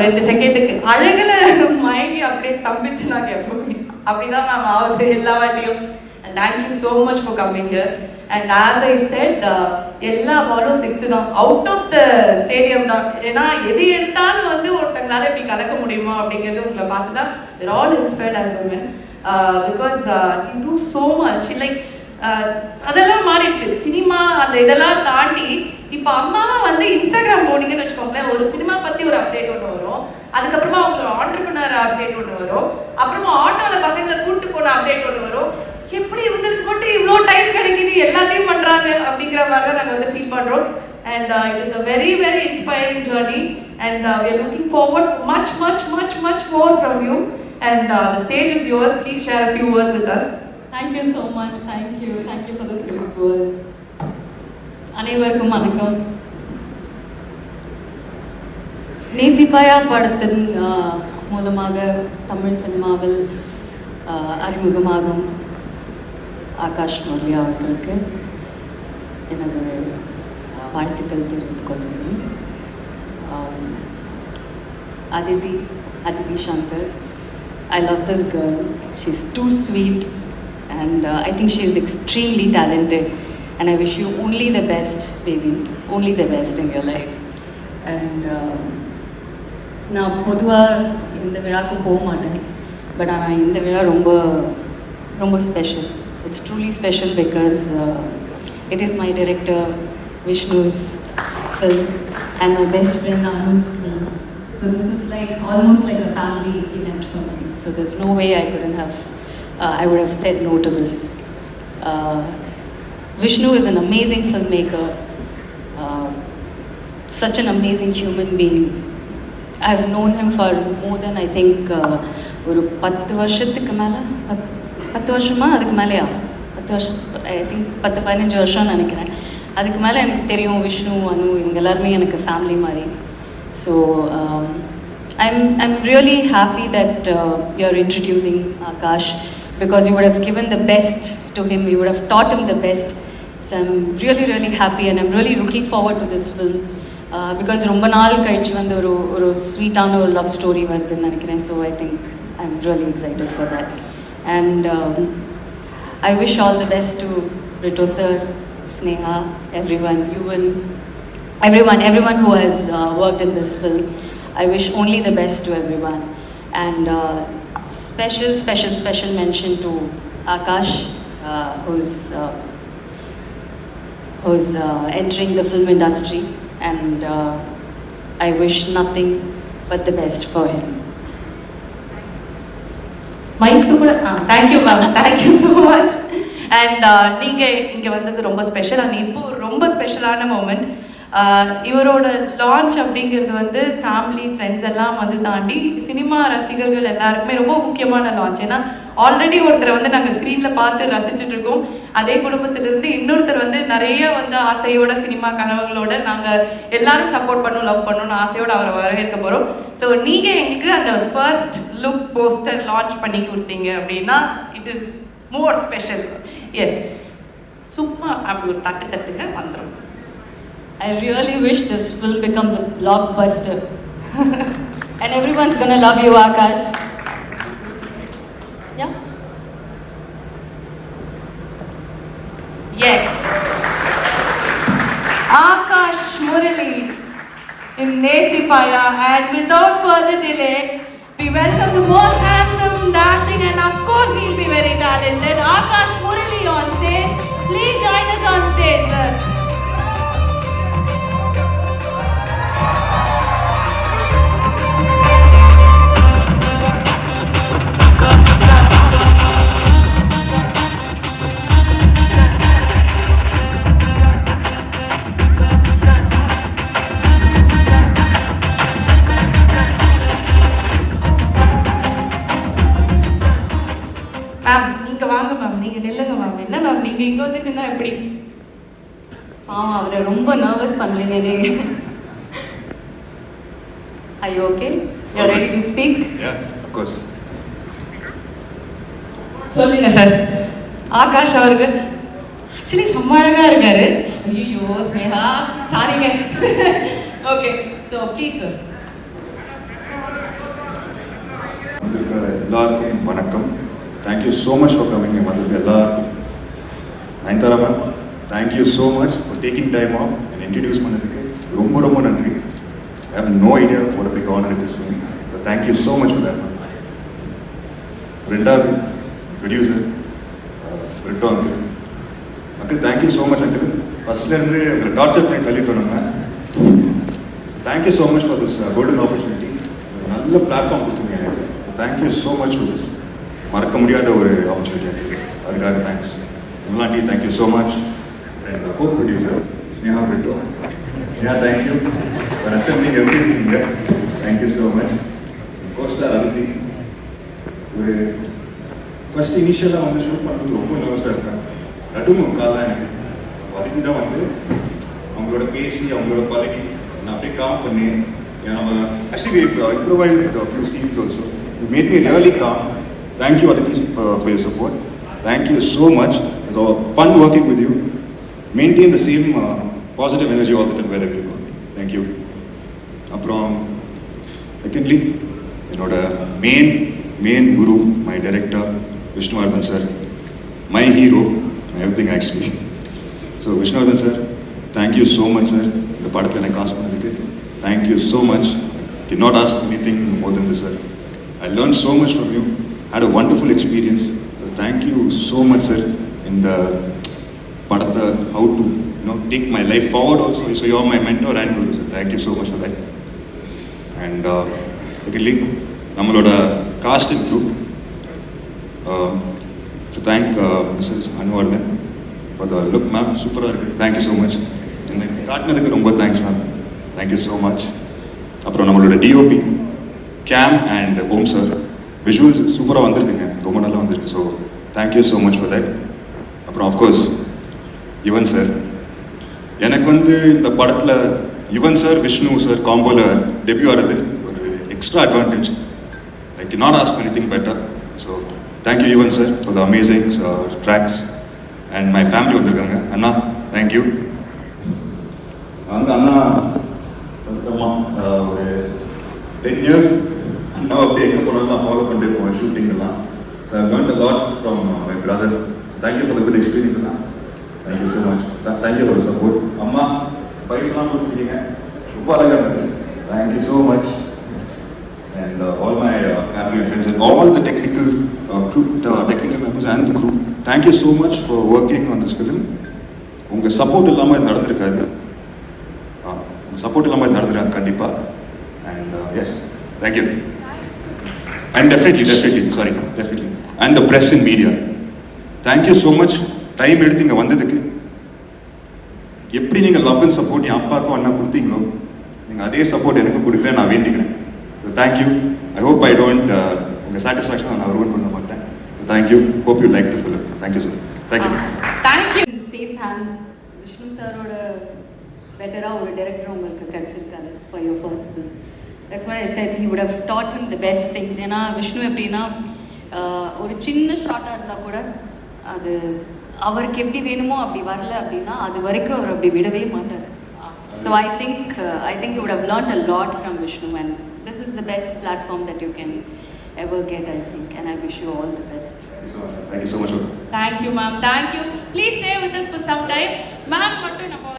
ஒரு ரெண்டு செகண்டுக்கு அழகில். மயங்கி அப்படியே ஸ்தம்பிச்சு நாங்கள் எப்பவுமே. அப்படிதான் நாங்கள் ஆகுது எல்லா வாட்டியும். And thank you so much for coming here and as I said எல்லா பாலும் சிக்ஸ் தான். அவுட் ஆஃப் த ஸ்டேடியம் தான். ஏன்னா எது எடுத்தாலும் வந்து ஒருத்தங்களால இப்படி கலக்க முடியுமா அப்படிங்கிறது உங்களை பார்த்து தான் all inspired as woman because he too so much like அதெல்லாம் மாறிடுச்சு. சினிமா அந்த இதெல்லாம் தாண்டி இப்போ அம்மாவை வந்து இன்ஸ்டாகிராம் போனீங்கன்னு வச்சுக்கோங்களேன் ஒரு சினிமா பற்றி ஒரு அப்டேட் ஒன்று வரும். அதுக்கப்புறமா அவங்களோட ஆண்டர்பனர் அப்டேட் ஒன்று வரும். அப்புறமா ஆட்டோவில் பசங்களை கூட்டு போன அப்டேட் ஒன்று வரும். எப்படி இவங்களுக்கு மட்டும் இவ்வளோ டைம் கிடைக்குது எல்லாத்தையும் பண்ணுறாங்க அப்படிங்கிற மாதிரி தான் நாங்கள் வந்து ஃபீல் பண்ணுறோம் and it is a very very inspiring journey and we are looking forward much much much much more from you and the stage is yours please share few words with us thank you so much thank you thank you for the அனைவருக்கும் வணக்கம். நேசிப்பாயா படத்தின் மூலமாக தமிழ் சினிமாவில் அறிமுகமாகும் ஆகாஷ் முரளி அவர்களுக்கு எனது வாழ்த்துக்கள் தெரிவித்துக் கொள்கிறேன் Aditi Aditi Shankar I love this girl she is too sweet and I think she is extremely talented and I wish you only the best baby only the best in your life and நான் பொதுவாக இந்த விழாக்கு போக மாட்டேன் but ஆனால் இந்த விழா ரொம்ப ரொம்ப special it's truly special because it is my director Vishnu's film and my best friend Anu's film. So this is like almost like a family event for me. So there's no way I couldn't have, uh, I would have said no to this. Uh, Vishnu is an amazing filmmaker, uh, such an amazing human being. I've known him for more than I think uh, ஒரு பத்து வருஷத்துக்கு மேலே பத் பத்து வருஷமா அதுக்கு மேலேயா பத்து வருஷம் ஐ திங்க் பத்து பதினஞ்சு வருஷம்னு நினைக்கிறேன் அதுக்கு மேலே எனக்கு தெரியும் விஷ்ணு அனு இவங்க எல்லாருமே எனக்கு ஃபேமிலி மாதிரி so I'm I'm really happy that you're introducing Aakash because you would have given the best to him you would have taught him the best so i'm really really happy and i'm really looking forward to this film because ரொம்ப நாள் கழிச்சு வந்து ஒரு ஒரு ஸ்வீட்டான ஒரு love story வருதுன்னு நினைக்கிறேன் so I think I am really excited for that and I wish all the best to Rito sir, Sneha, everyone, Yuvan, everyone, everyone who has uh, worked in this film. I wish only the best to everyone. And uh, special, special, special mention to Akash, uh, who's uh, who's uh, entering the film industry, And uh, I wish nothing but the best for him. மைக்கு கூட ஆ thank you ma'am thank you so much and நீங்கள் இங்கே வந்தது ரொம்ப special and இப்போ ஒரு ரொம்ப ஸ்பெஷலான மூமெண்ட் இவரோட லான்ச் அப்படிங்கிறது வந்து ஃபேமிலி ஃப்ரெண்ட்ஸ் எல்லாம் வந்து தாண்டி சினிமா ரசிகர்கள் எல்லாருக்குமே ரொம்ப முக்கியமான லான்ச் ஏன்னா ஆல்ரெடி ஒருத்தரை வந்து நாங்கள் ஸ்க்ரீனில் பார்த்து ரசிச்சுட்டு இருக்கோம். அதே குடும்பத்திலிருந்து இன்னொருத்தர் வந்து நிறைய வந்து ஆசையோட சினிமா கனவுகளோட நாங்கள் எல்லாரும் சப்போர்ட் பண்ணணும் லவ் பண்ணணும்னு ஆசையோட அவரை வரவேற்க போகிறோம் ஸோ நீங்கள் எங்களுக்கு அந்த ஃபர்ஸ்ட் லுக் போஸ்டர் லான்ச் பண்ணி கொடுத்தீங்க அப்படின்னா it is more special yes சும்மா அப்படி ஒரு தட்டு தட்டுங்க வந்துடும் I really wish this film becomes a blockbuster. and everyone's gonna love you, Akash. Yeah? Yes. Akash Murali in Nesipaya. And without further delay, we welcome the most handsome, dashing, and of course, he'll be very talented. Akash Murali on stage. Please join us on stage, sir. இங்கே இங்கே வந்துட்டுனா எப்படி? ஆமாம் அவரை ரொம்ப nervous பண்ணலீங்க நீங்கள் I okay you ready to speak course சொல்லுங்க sir Akash அவர்கள் ஆக்சுவலி செம்ம அழகா இருக்காரு. ஐயோ ஸ்னேகா சாரிங்க ஓகே ஸோ ப்ளீஸ் சார் வந்திருக்க எல்லாருக்கும் வணக்கம். Thank you so much for coming வந்திருக்க எல்லாருக்கும் Nayanthara ma'am thank you so much for taking time off என்னை இன்ட்ரடியூஸ் பண்ணதுக்கு ரொம்ப ரொம்ப நன்றி. ஐ ஹவ் நோ ஐடியா ஒரு big honour it is me so thank you so much for that ma'am ரெண்டாவது producer ரெட்டோ uncle uncle thank you so much uncle ஃபர்ஸ்ட்லேருந்து எங்களை torture பண்ணி தள்ளிட்டு நம்ம. Thank you so much for this golden opportunity நல்ல platform கொடுத்தீங்க எனக்கு. Thank you so much for this மறக்க முடியாத ஒரு ஆப்பர்ச்சுனிட்டி அதுக்காக thanks முல்லாண்டி thank you so much and co producer Sneha Brito Sneha thank you for assembling everything thank you so much costar Aditi ஒரு first இனிஷியலாக வந்து shoot பண்ணுறது ரொம்ப நர்வஸாக இருப்பேன் நடுமும் கால் தான் எனக்கு அதுக்கு தான் வந்து அவங்களோட பேசி அவங்களோட பழகி நான் அப்படியே காம் பண்ணி ஏன்னா நம்ம actually improvise few scenes also made me really calm thank you Aditi for your support thank you so much it's fun Maintain with you uh, positive energy positive energy time wherever you go. Thank you. அப்புறம் secondly என்னோட main main Guru my director Vishnuvardhan sir my hero everything actually so Vishnuvardhan sir thank you so much sir இந்த படத்தில் எனக்கு காசு பண்ணதுக்கு thank you so much can not ask anything more than this sir I learn so much from you had a wonderful experience thank you so much sir இந்த படத்தை how to you know take my life forward also so you are my mentor and Guru sir thank you so much for that and secondly நம்மளோட cast and group so thank Mrs Anuvardhan for the look ma'am சூப்பராக இருக்குது thank you so much இந்த காட்டினதுக்கு ரொம்ப thanks ma'am thank you so much அப்புறம் நம்மளோட DOP Cam and Om sir visuals சூப்பராக வந்திருக்குங்க. ரொம்ப நல்லா வந்திருக்கு. So thank you so much for that அப்புறம் ஆஃப்கோர்ஸ் யுவன் சார் எனக்கு வந்து இந்த படத்தில் யுவன் சார் விஷ்ணு சார் காம்போவில் டெபியூ ஆகிறது ஒரு extra advantage I can not ask anything better so thank you Yuvan sir for the amazing tracks and my family வந்திருக்காங்க. அண்ணா தேங்க்யூ வந்து அண்ணா ஒரு டென் இயர்ஸ் அண்ணா அப்படியே எங்கே போனாலும் நான் ஃபாலோ பண்ணிட்டு போவேன் shooting so I learnt a lot from my brother thank you for the good experience Anna thank you so much thank you for support அம்மா பைக்ஸ்லாம் கொடுத்துருக்கீங்க. ரொம்ப அழகாக இருந்தது. Thank you so much and all my family and friends and all the technical group technical members and group thank you so much for working on this film உங்கள் support இல்லாமல் இது நடந்திருக்காது. ஆ உங்கள் சப்போர்ட் இல்லாமல் இது நடந்திருக்காது கண்டிப்பாக and yes thank you and definitely definitely sorry definitely and the press in media thank you so much time எடுத்து இங்கே வந்ததுக்கு. எப்படி நீங்கள் லவ் அண்ட் சப்போர்ட் என் அப்பாவுக்கும் அண்ணா கொடுத்தீங்களோ நீங்கள் அதே சப்போர்ட் எனக்கு கொடுக்குறேன் நான் வேண்டிக்கிறேன். So thank you I hope I don't உங்கள் சாட்டிஸ்ஃபேக்ஷன் நான் ரூன் பண்ண மாட்டேன். Thank you hope you like the film thank you sir thank you thank you safe hands Vishnu சாரோட பெட்டராக ஒரு டேரக்டர் உங்களுக்கு கிடச்சிருக்காரு for your first film that's what I said he would have taught him the best things ஏன்னா விஷ்ணு எப்படின்னா ஒரு சின்ன ஷார்ட்டாக இருந்தால் கூட அது அவருக்கு எப்படி வேணுமோ அப்படி வரல அப்படின்னா அது வரைக்கும் அவர் அப்படி விடவே மாட்டார். So I think I think you have learnt a lot from Vishnu and this is the best platform that you can ever get I think and I wish you all the best thank you so much thank you ma'am thank you please stay with us for some time ma'am மட்டும் நம்ம